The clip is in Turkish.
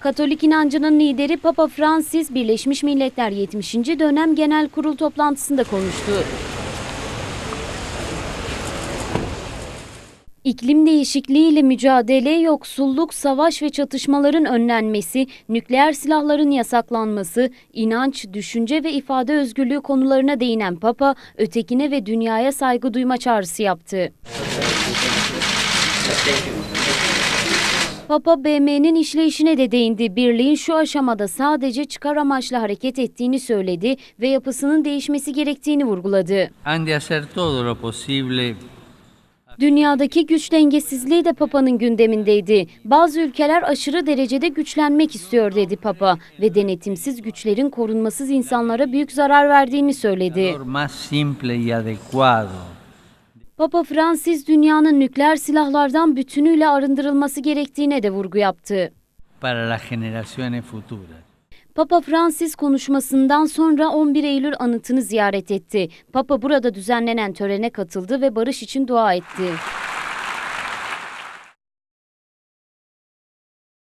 Katolik inancının lideri Papa Francis Birleşmiş Milletler 70. dönem genel kurul toplantısında konuştu. İklim değişikliğiyle mücadele, yoksulluk, savaş ve çatışmaların önlenmesi, nükleer silahların yasaklanması, inanç, düşünce ve ifade özgürlüğü konularına değinen Papa, ötekine ve dünyaya saygı duyma çağrısı yaptı. Papa BM'nin işleyişine de değindi. Birliğin şu aşamada sadece çıkar amaçlı hareket ettiğini söyledi ve yapısının değişmesi gerektiğini vurguladı. Dünyadaki güç dengesizliği de Papa'nın gündemindeydi. Bazı ülkeler aşırı derecede güçlenmek istiyor dedi Papa ve denetimsiz güçlerin korunmasız insanlara büyük zarar verdiğini söyledi. Papa Francis dünyanın nükleer silahlardan bütünüyle arındırılması gerektiğine de vurgu yaptı. para las generaciones futuras. Papa Francis konuşmasından sonra 11 Eylül anıtını ziyaret etti. Papa burada düzenlenen törene katıldı ve barış için dua etti.